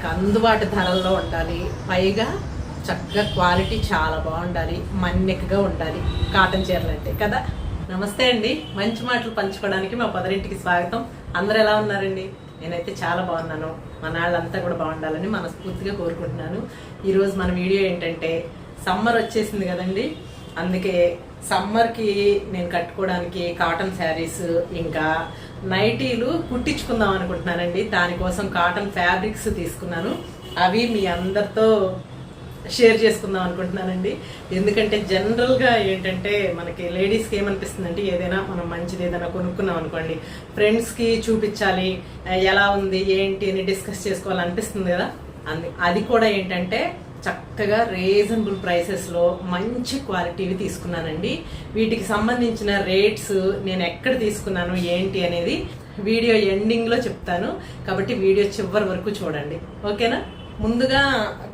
మనకు అందుబాటు ధరల్లో ఉండాలి. పైగా చక్కగా క్వాలిటీ చాలా బాగుండాలి. మన్నికగా ఉండాలి. కాటన్ చీరలు అంటే కదా? నమస్తే అండి. మంచి మాటలు పంచుకోవడానికి మా పదరింటికి స్వాగతం. అందరు ఎలా ఉన్నారండి? నేనైతే చాలా బాగున్నాను. మన వాళ్ళంతా కూడా బాగుండాలని మనస్ఫూర్తిగా కోరుకుంటున్నాను. ఈరోజు మన వీడియో ఏంటంటే సమ్మర్ వచ్చేసింది కదండి. అందుకే సమ్మర్కి నేను కట్టుకోవడానికి కాటన్ శారీస్ ఇంకా నైటీలు కుట్టించుకుందాం అనుకుంటున్నానండి. దానికోసం కాటన్ ఫ్యాబ్రిక్స్ తీసుకున్నాను. అవి మీ అందరితో షేర్ చేసుకుందాం అనుకుంటున్నానండి. ఎందుకంటే జనరల్గా ఏంటంటే మనకి లేడీస్కి ఏమనిపిస్తుందంటే ఏదైనా మనం మంచిది ఏదైనా కొనుక్కున్నాం అనుకోండి ఫ్రెండ్స్కి చూపించాలి ఎలా ఉంది ఏంటి అని డిస్కస్ చేసుకోవాలనిపిస్తుంది కదా. అంది అది కూడా ఏంటంటే చక్కగా రీజనబుల్ ప్రైసెస్లో మంచి క్వాలిటీవి తీసుకున్నానండి. వీటికి సంబంధించిన రేట్స్ నేను ఎక్కడ తీసుకున్నాను ఏంటి అనేది వీడియో ఎండింగ్లో చెప్తాను. కాబట్టి వీడియో చివరి వరకు చూడండి. ఓకేనా? ముందుగా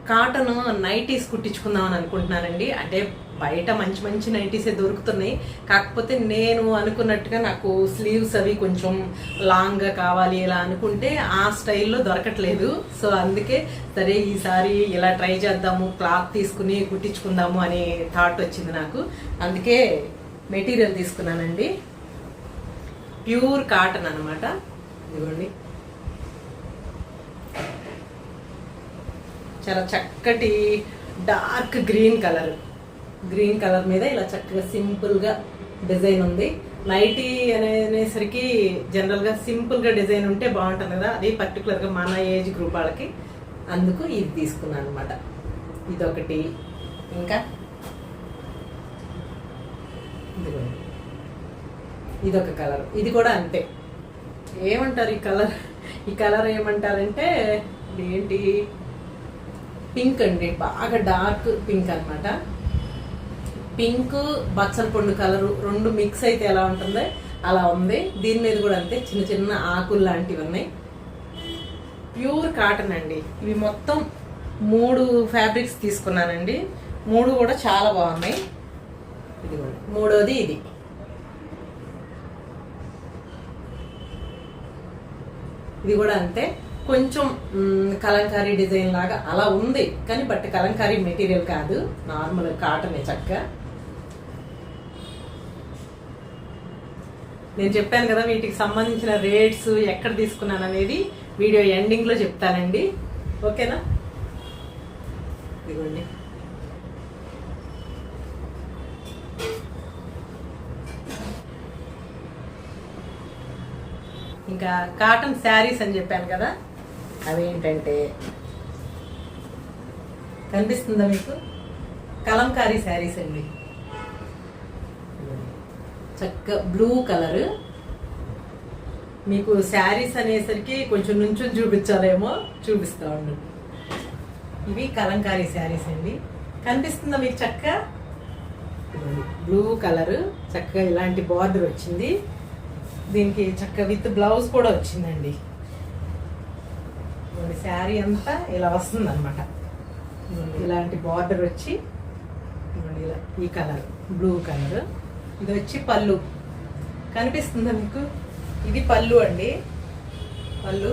కాటన్ నైటీస్ కుట్టించుకుందాం అని అనుకుంటున్నానండి. అంటే బయట మంచి మంచి నైటీసే దొరుకుతున్నాయి. కాకపోతే నేను అనుకున్నట్టుగా నాకు స్లీవ్స్ అవి కొంచెం లాంగ్గా కావాలి ఇలా అనుకుంటే ఆ స్టైల్లో దొరకట్లేదు. సో అందుకే సరే ఈసారి ఇలా ట్రై చేద్దాము క్లాత్ తీసుకుని కుట్టించుకుందాము అనే థాట్ వచ్చింది నాకు. అందుకే మెటీరియల్ తీసుకున్నానండి. ప్యూర్ కాటన్ అనమాట ఇదిగోండి. చాలా చక్కటి dark green colour. Green colour మీద ఇలా చక్కగా సింపుల్గా డిజైన్ ఉంది. నైటీ అనేసరికి జనరల్గా సింపుల్గా డిజైన్ ఉంటే బాగుంటుంది కదా. అది పర్టికులర్గా మన ఏజ్ గ్రూప్ వాళ్ళకి. అందుకు ఇది తీసుకున్నాను అనమాట ఇదొకటి. ఇంకా? ఇదొక కలర్. ఇది కూడా అంతే. ఏమంటారు ఈ కలర్? ఈ కలర్ ఏమంటారంటే ఏంటి పింక్ అండి. బాగా డార్క్ పింక్ అన్నమాట. పింక్ బచ్చల పండు కలరు రెండు మిక్స్ అయితే ఎలా ఉంటుంది? అలా ఉంది. దీని మీద కూడా అంతే చిన్న చిన్న ఆకులు లాంటివి ఉన్నాయి. ప్యూర్ కాటన్ అండి. ఇవి మొత్తం మూడు ఫ్యాబ్రిక్స్ తీసుకున్నానండి. మూడు కూడా చాలా బాగున్నాయి. ఇది కూడా మూడోది ఇది. ఇది కూడా అంతే. కొంచెం కలంకారీ డిజైన్ లాగా అలా ఉంది. కానీ బట్ కలంకారీ మెటీరియల్ కాదు. నార్మల్ కాటనే చక్కగా. నేను చెప్పాను కదా వీటికి సంబంధించిన రేట్స్ ఎక్కడ తీసుకున్నాను అనేది వీడియో ఎండింగ్లో చెప్తానండి. ఓకేనా? ఇదిగోండి. ఇంకా కాటన్ శారీస్ అని చెప్పాను కదా అవి ఏంటంటే కనిపిస్తుందా మీకు? కలంకారీ శారీస్ అండి. చక్క బ్లూ కలర్ మీకు శారీస్ అనేసరికి కొంచెం నుంచుని చూపించాలేమో చూపిస్తా ఉండండి ఇవి కలంకారీ శారీస్ అండి. కనిపిస్తుందా మీకు చక్క బ్లూ కలర్ చక్కగా ఇలాంటి బార్డర్ వచ్చింది. దీనికి చక్క విత్ బ్లౌజ్ కూడా వచ్చిందండి. శారీ అంతా ఇలా వస్తుంది అనమాట ఇలాంటి బార్డర్ వచ్చి ఇలా ఈ కలర్ బ్లూ కలర్ ఇది వచ్చి పళ్ళు. కనిపిస్తుందా మీకు? ఇది పళ్ళు అండి. పళ్ళు.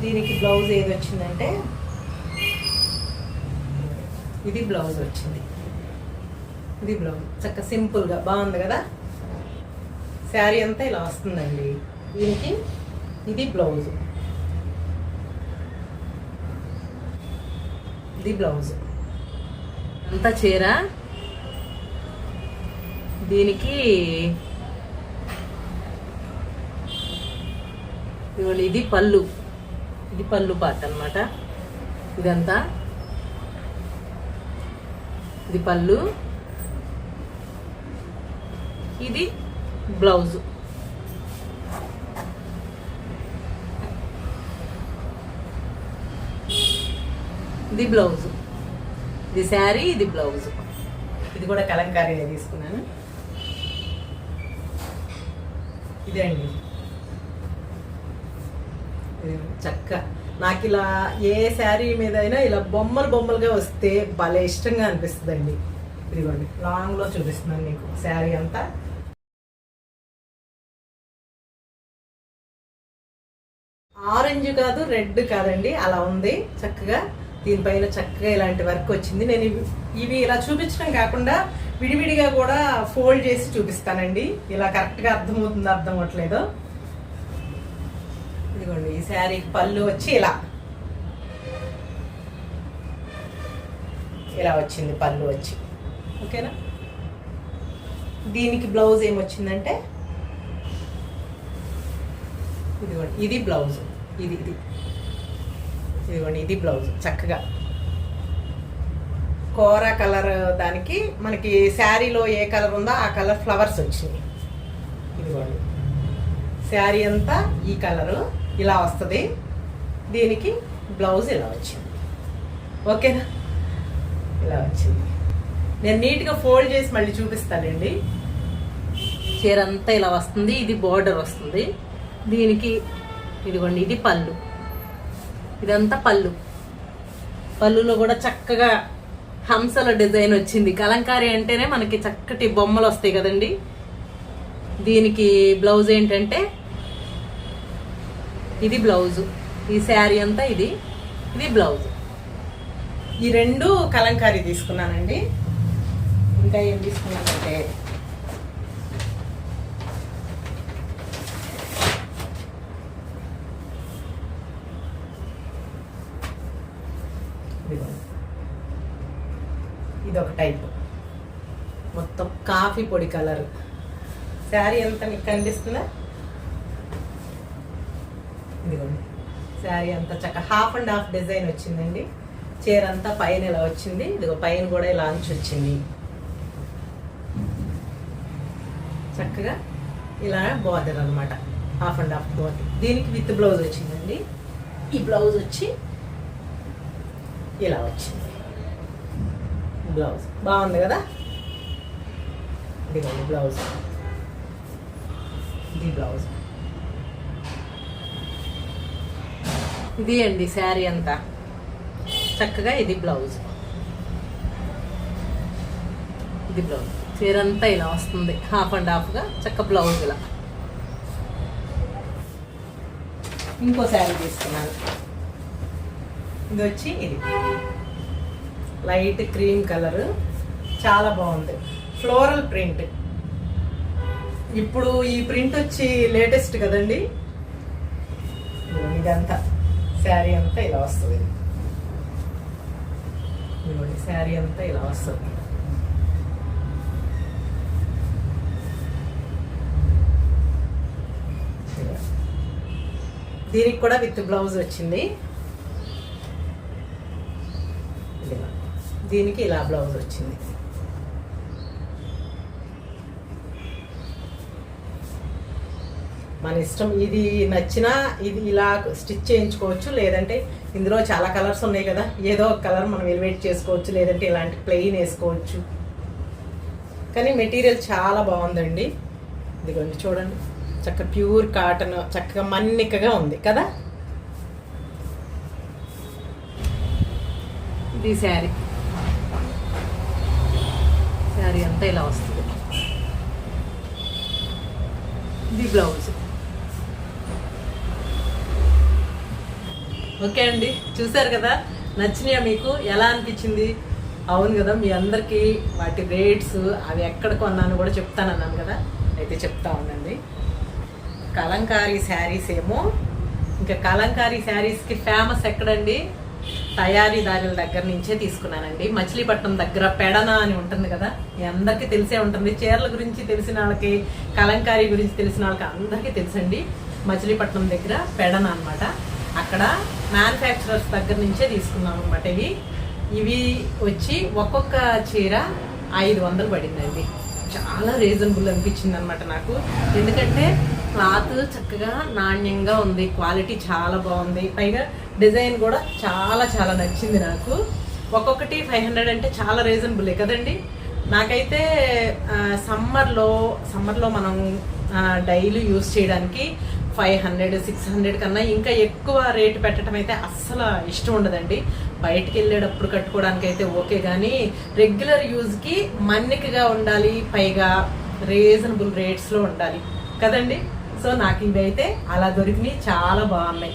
దీనికి బ్లౌజ్ ఏది వచ్చిందంటే ఇది బ్లౌజ్ వచ్చింది. ఇది బ్లౌజ్. చక్క సింపుల్గా బాగుంది కదా? శారీ అంతా ఇలా వస్తుందండి. దీనికి ఇది బ్లౌజ్. ఇది బ్లౌజ్. అంతా చీర. దీనికి ఇది పళ్ళు. ఇది పళ్ళు పాట అనమాట ఇదంతా. ఇది పళ్ళు. ఇది బ్లౌజ్. ఇది బ్లౌజ్. ఇది శారీ ఇది బ్లౌజ్. ఇది కూడా కలంకారీ తీసుకున్నాను. ఇదే అండి. చక్క. నాకు ఇలా ఏ శారీ మీద అయినా ఇలా బొమ్మలు బొమ్మలుగా వస్తే భలే ఇష్టంగా అనిపిస్తుందండి. ఇదిగోండి లాంగ్లో చూపిస్తున్నాను మీకు శారీ అంతా. ఆరెంజ్ కాదు రెడ్ కాదండి. అలా ఉంది చక్కగా. దీనిపైన చక్కగా ఇలాంటి వర్క్ వచ్చింది. నేను ఇవి ఇవి ఇలా చూపించడం కాకుండా విడివిడిగా కూడా ఫోల్డ్ చేసి చూపిస్తానండి. ఇలా కరెక్ట్గా అర్థమవుతుంది అర్థం అవట్లేదు ఇదిగోండి ఈ శారీ పళ్ళు వచ్చి ఇలా. ఇలా వచ్చింది పళ్ళు వచ్చి. ఓకేనా? దీనికి బ్లౌజ్ ఏమొచ్చిందంటే ఇదిగోండి ఇది బ్లౌజ్. ఇది ఇది. ఇదిగోండి ఇది బ్లౌజ్ చక్కగా. కోరా కలర్ దానికి మనకి శారీలో ఏ కలర్ ఉందో ఆ కలర్ ఫ్లవర్స్ వచ్చినాయి. ఇదిగోండి. శారీ అంతా ఈ కలరు ఇలా వస్తుంది. దీనికి బ్లౌజ్ ఇలా వచ్చింది. ఓకేనా? ఇలా వచ్చింది. నేను నీట్గా ఫోల్డ్ చేసి మళ్ళీ చూపిస్తానండి. చీర అంతా ఇలా వస్తుంది ఇది బార్డర్ వస్తుంది. దీనికి ఇదిగోండి ఇది పళ్ళు. ఇదంతా పళ్ళు. పళ్ళులో కూడా చక్కగా హంసల డిజైన్ వచ్చింది. కలంకారీ అంటేనే మనకి చక్కటి బొమ్మలు వస్తాయి కదండి. దీనికి బ్లౌజ్ ఏంటంటే ఇది బ్లౌజు. ఈ శారీ అంతా ఇది ఇది బ్లౌజ్. ఈ రెండు కలంకారీ తీసుకున్నానండి. ఇంకా ఏం తీసుకున్నానంటే ఇదిగోండి. ఇది ఒక టైప్ మొత్తం కాఫీ పొడి కలర్ శారీ ఎంత మీకు కనిపిస్తుందా? ఇదిగోండి. శారీ అంతా చక్క హాఫ్ అండ్ హాఫ్ డిజైన్ వచ్చిందండి. చీర అంతా పైన ఇలా వచ్చింది. ఇదిగో పైన కూడా ఇలా అంచు వచ్చింది. చక్కగా ఇలా బార్డర్ అనమాట హాఫ్ అండ్ హాఫ్ బార్డర్ దీనికి విత్ బ్లౌజ్ వచ్చిందండి. ఈ బ్లౌజ్ వచ్చి ఇలా వచ్చింది. బ్లౌజ్. బాగుంది కదా? ఇదిగో బ్లౌజ్. ఇది బ్లౌజ్. ఇది అండి శారీ అంతా. చక్కగా ఇది బ్లౌజ్. ఇది బ్లౌజ్. చీర అంతా ఇలా వస్తుంది. హాఫ్ అండ్ హాఫ్గా చక్క బ్లౌజ్ ఇలా. ఇంకో శారీ తీసుకున్నాను. ఇది వచ్చి ఇది. Light cream colour. చాలా బాగుంది. Floral print. ఇప్పుడు ఈ ప్రింట్ వచ్చి లేటెస్ట్ కదండి? ఇదంతా. శారీ అంతా ఇలా వస్తుంది. ఇదిగోండి శారీ అంతా ఇలా వస్తుంది. దీనికి కూడా విత్ బ్లౌజ్ వచ్చింది ఇదిగో. దీనికి ఇలా బ్లౌజ్ వచ్చింది. మన ఇష్టం ఇది నచ్చినా ఇది ఇలా స్టిచ్ చేయించుకోవచ్చు లేదంటే ఇందులో చాలా కలర్స్ ఉన్నాయి కదా ఏదో ఒక కలర్ మనం ఎలివేట్ చేసుకోవచ్చు లేదంటే ఇలాంటి ప్లెయిన్ వేసుకోవచ్చు. కానీ మెటీరియల్ చాలా బాగుందండి. ఇదిగోండి చూడండి చక్క ప్యూర్ కాటన్ చక్కగా మన్నికగా ఉంది కదా? ఇది శారీ. శారీ అంతా ఇలా వస్తుంది. ఇది బ్లౌజ్. ఓకే అండి చూసారు కదా? నచ్చినాయా మీకు? ఎలా అనిపించింది? అవును కదా మీ అందరికీ వాటి రేట్స్ అవి ఎక్కడ కొన్నాను కూడా చెప్తానన్నాను కదా? అయితే చెప్తా ఉండండి. కలంకారీ శారీస్ ఏమో ఇంకా కలంకారీ శారీస్కి ఫేమస్ ఎక్కడండి? తయారీదారుల దగ్గర నుంచే తీసుకున్నానండి. మచిలీపట్నం దగ్గర పెడన అని ఉంటుంది కదా మీ అందరికీ తెలిసే ఉంటుంది. చీరల గురించి తెలిసిన వాళ్ళకి కలంకారీ గురించి తెలిసిన వాళ్ళకి అందరికీ తెలుసండి. మచిలీపట్నం దగ్గర పెడన అనమాట అక్కడ మ్యానుఫ్యాక్చరర్స్ దగ్గర నుంచే తీసుకున్నాం అనమాట ఇవి. ఇవి వచ్చి ఒక్కొక్క చీర ఐదు వందలు పడిందండి. చాలా రీజనబుల్ అనిపించింది అనమాట నాకు. ఎందుకంటే క్లాత్ చక్కగా నాణ్యంగా ఉంది క్వాలిటీ చాలా బాగుంది. పైగా డిజైన్ కూడా చాలా చాలా నచ్చింది నాకు. ఒక్కొక్కటి ఫైవ్ హండ్రెడ్ అంటే చాలా రీజనబులే కదండి. నాకైతే సమ్మర్లో సమ్మర్లో మనం డైలీ యూస్ చేయడానికి ఫైవ్ హండ్రెడ్ సిక్స్ హండ్రెడ్ కన్నా ఇంకా ఎక్కువ రేటు పెట్టడం అయితే అస్సలు ఇష్టం ఉండదండి. బయటికి వెళ్ళేటప్పుడు కట్టుకోవడానికి అయితే ఓకే కానీ రెగ్యులర్ యూజ్కి మన్నికగా ఉండాలి పైగా రీజనబుల్ రేట్స్లో ఉండాలి. కదండి? సో నాకు ఇవి అయితే అలా దొరికినాయి చాలా బాగున్నాయి.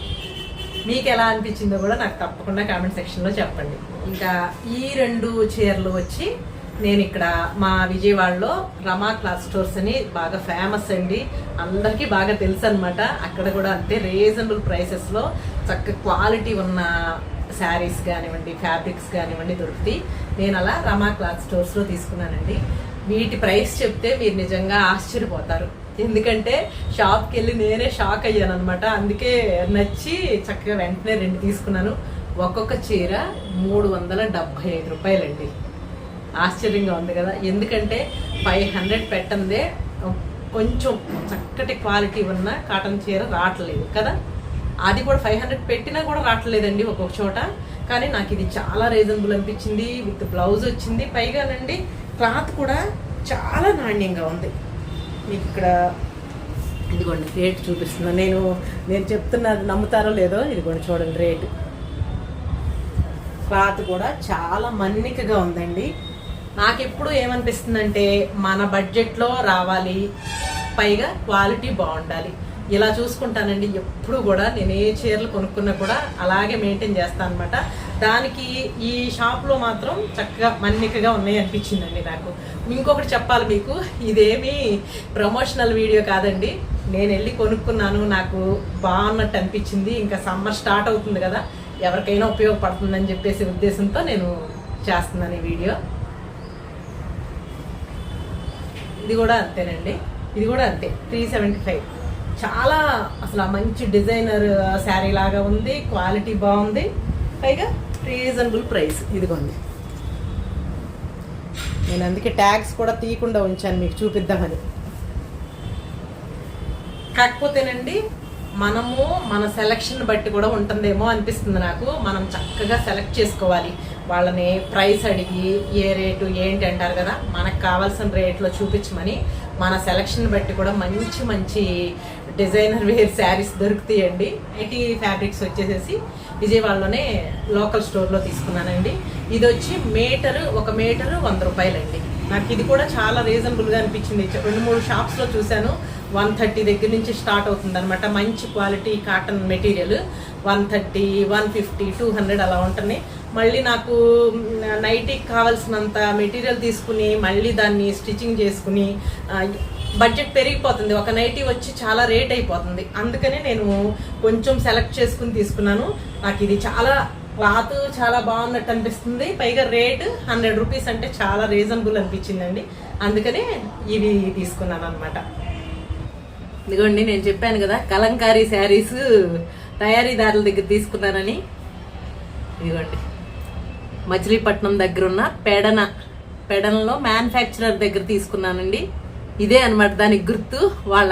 మీకు ఎలా అనిపించిందో కూడా నాకు తప్పకుండా కామెంట్ సెక్షన్లో చెప్పండి. ఇంకా ఈ రెండు చీరలు వచ్చి నేను ఇక్కడ మా విజయవాడలో రమా క్లాత్ స్టోర్స్ అని బాగా ఫేమస్ అండి. అందరికీ బాగా తెలుసు అనమాట అక్కడ కూడా అంతే రీజనబుల్ ప్రైసెస్లో చక్క క్వాలిటీ ఉన్న శారీస్ కానివ్వండి ఫ్యాబ్రిక్స్ కానివ్వండి దొరుకుతాయి. నేను అలా రమా క్లాత్ స్టోర్స్లో తీసుకున్నానండి. వీటి ప్రైస్ చెప్తే మీరు నిజంగా ఆశ్చర్యపోతారు. ఎందుకంటే షాప్కి వెళ్ళి నేనే షాక్ అయ్యాను అనమాట అందుకే నచ్చి చక్కగా వెంటనే రెండు తీసుకున్నాను. ఒక్కొక్క చీర మూడు వందల డెబ్భై ఐదు రూపాయలండి. ఆశ్చర్యంగా ఉంది కదా. ఎందుకంటే ఫైవ్ హండ్రెడ్ పెట్టందే కొంచెం చక్కటి క్వాలిటీ ఉన్న కాటన్ చీర రావట్లేదు కదా. అది కూడా ఫైవ్ హండ్రెడ్ పెట్టినా కూడా రావట్లేదండి ఒక్కొక్క చోట. కానీ నాకు ఇది చాలా రీజనబుల్ అనిపించింది. విత్ బ్లౌజ్ వచ్చింది. పైగానండి క్లాత్ కూడా చాలా నాణ్యంగా ఉంది. మీకు ఇక్కడ ఇదిగోండి రేట్ చూపిస్తున్నా. నేను నేను చెప్తున్నది నమ్ముతారో లేదో ఇదిగోండి చూడండి రేటు క్లాత్ కూడా చాలా మన్నికగా ఉందండి. నాకు ఎప్పుడు ఏమనిపిస్తుందంటే మన బడ్జెట్లో రావాలి పైగా క్వాలిటీ బాగుండాలి. ఇలా చూసుకుంటానండి. ఎప్పుడు కూడా నేను ఏ చీరలు కొనుక్కున్నా కూడా అలాగే మెయింటైన్ చేస్తాను అనమాట దానికి ఈ షాప్లో మాత్రం చక్కగా మన్నికగా ఉన్నాయి అనిపించిందండి నాకు. ఇంకొకటి చెప్పాలి మీకు. ఇదేమి ప్రమోషనల్ వీడియో కాదండి. నేను వెళ్ళి కొనుక్కున్నాను. నాకు బాగున్నట్టు అనిపించింది. ఇంకా సమ్మర్ స్టార్ట్ అవుతుంది కదా. ఎవరికైనా ఉపయోగపడుతుందని చెప్పేసి ఉద్దేశంతో నేను చేస్తున్నాను ఈ వీడియో. ఇది కూడా అంతేనండి. ఇది కూడా అంతే. Three seventy five. చాలా అసలు ఆ మంచి డిజైనర్ శారీ లాగా ఉంది క్వాలిటీ బాగుంది. పైగా రీజనబుల్ ప్రైస్ ఇదిగోండి. నేను అందుకే ట్యాగ్స్ కూడా తీయకుండా ఉంచాను మీకు చూపిద్దామని. కాకపోతేనండి మనము మన సెలక్షన్ బట్టి కూడా ఉంటుందేమో అనిపిస్తుంది నాకు. మనం చక్కగా సెలెక్ట్ చేసుకోవాలి. వాళ్ళని ప్రైస్ అడిగి ఏ రేటు ఏంటి అంటారు కదా మనకు కావాల్సిన రేట్లో చూపించమని మన సెలక్షన్ బట్టి కూడా మంచి మంచి డిజైనర్ వేర్ శారీస్ దొరుకుతాయండి. ఐటీ ఫ్యాబ్రిక్స్ వచ్చేసేసి విజయవాడలోనే లోకల్ స్టోర్లో తీసుకున్నానండి. ఇది వచ్చి మీటరు ఒక మీటరు వంద రూపాయలండి. నాకు ఇది కూడా చాలా రీజనబుల్గా అనిపించింది. రెండు మూడు షాప్స్లో చూశాను. వన్ థర్టీ దగ్గర నుంచి స్టార్ట్ అవుతుందనమాట మంచి quality cotton material. One thirty one fifty two hundred అలా ఉంటున్నాయి. మళ్ళీ నాకు నైటీకి కావాల్సినంత మెటీరియల్ తీసుకుని మళ్ళీ దాన్ని స్టిచ్చింగ్ చేసుకుని బడ్జెట్ పెరిగిపోతుంది. ఒక నైటీ వచ్చి చాలా రేట్ అయిపోతుంది. అందుకనే నేను కొంచెం సెలెక్ట్ చేసుకుని తీసుకున్నాను. నాకు ఇది చాలా క్లాత్ చాలా బాగున్నట్టు అనిపిస్తుంది. పైగా రేట్ హండ్రెడ్ రూపీస్ అంటే చాలా రీజనబుల్ అనిపించిందండి. అందుకనే ఇవి తీసుకున్నాను అనమాట ఇదిగోండి నేను చెప్పాను కదా కలంకారీ శారీస్ తయారీదారుల దగ్గర తీసుకున్నానని. ఇదిగోండి. మచిలీపట్నం దగ్గర ఉన్న పెడన పెడనలో మ్యానుఫ్యాక్చరర్ దగ్గర తీసుకున్నానండి. ఇదే అనమాట దానికి గుర్తు. వాళ్ళ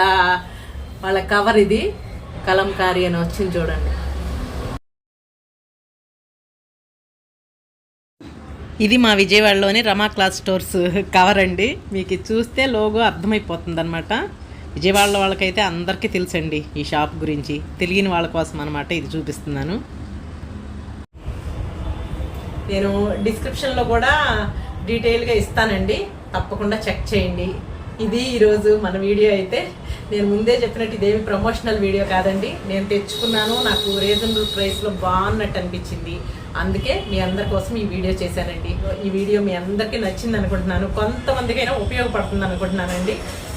వాళ్ళ కవర్ ఇది. కలంకారీ అని వచ్చింది చూడండి. ఇది మా విజయవాడలోని రమా క్లాత్ స్టోర్స్ కవర్ అండి. మీకు ఇది చూస్తే లోగో అర్థమైపోతుంది అనమాట విజయవాడలో వాళ్ళకైతే అందరికీ తెలుసండి ఈ షాప్ గురించి. తెలియని వాళ్ళ కోసం అనమాట ఇది చూపిస్తున్నాను. నేను డిస్క్రిప్షన్లో కూడా డీటెయిల్గా ఇస్తానండి. తప్పకుండా చెక్ చేయండి. ఇది ఈరోజు మన వీడియో అయితే. నేను ముందే చెప్పినట్టు ఇదేమి ప్రమోషనల్ వీడియో కాదండి. నేను తెచ్చుకున్నాను. నాకు రీజనబుల్ ప్రైస్లో బాగున్నట్టు అనిపించింది. అందుకే మీ అందరి కోసం ఈ వీడియో చేశానండి. ఈ వీడియో మీ అందరికీ నచ్చింది అనుకుంటున్నాను. కొంతమందికైనా ఉపయోగపడుతుంది అనుకుంటున్నానండి.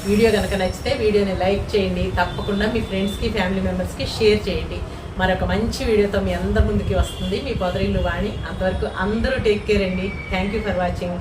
వీడియో కనుక నచ్చితే వీడియోని లైక్ చేయండి. తప్పకుండా మీ ఫ్రెండ్స్కి ఫ్యామిలీ మెంబర్స్కి షేర్ చేయండి. మరొక మంచి వీడియోతో మీ అందరి ముందుకి వస్తుంది. మీ పొదరిల్లు వాణి. అంతవరకు అందరూ టేక్ కేర్ అండి. Thank you for watching